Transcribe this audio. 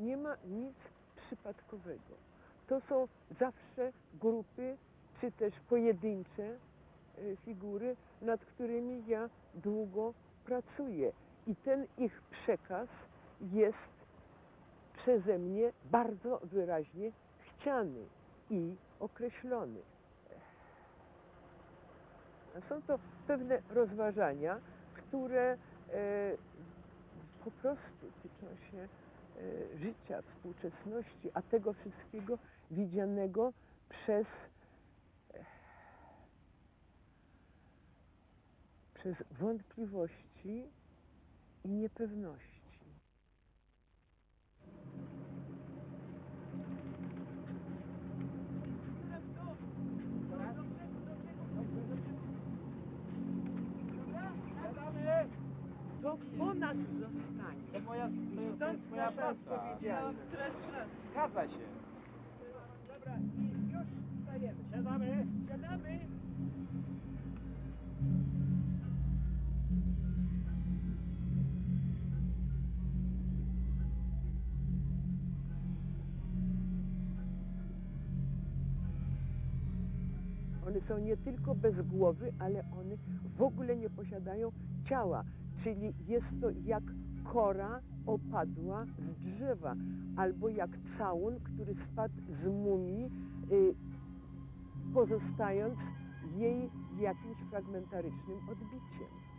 nie ma nic przypadkowego. To są zawsze grupy, czy też pojedyncze e, figury, nad którymi ja długo pracuję. I ten ich przekaz jest przeze mnie bardzo wyraźnie chciany i określony. Są to pewne rozważania, które e, po prostu tyczą się e, życia, współczesności, a tego wszystkiego widzianego przez, e, przez wątpliwości i niepewności. To po nas zostanie. To moja, to jest, to jest moja praca. odpowiedzialność. Zgadza się. Dobra, i już stajemy. Siadamy. Siadamy. One są nie tylko bez głowy, ale one w ogóle nie posiadają ciała, czyli jest to jak kora opadła z drzewa, albo jak całun, który spadł z mumii, y, pozostając jej jakimś fragmentarycznym odbiciem.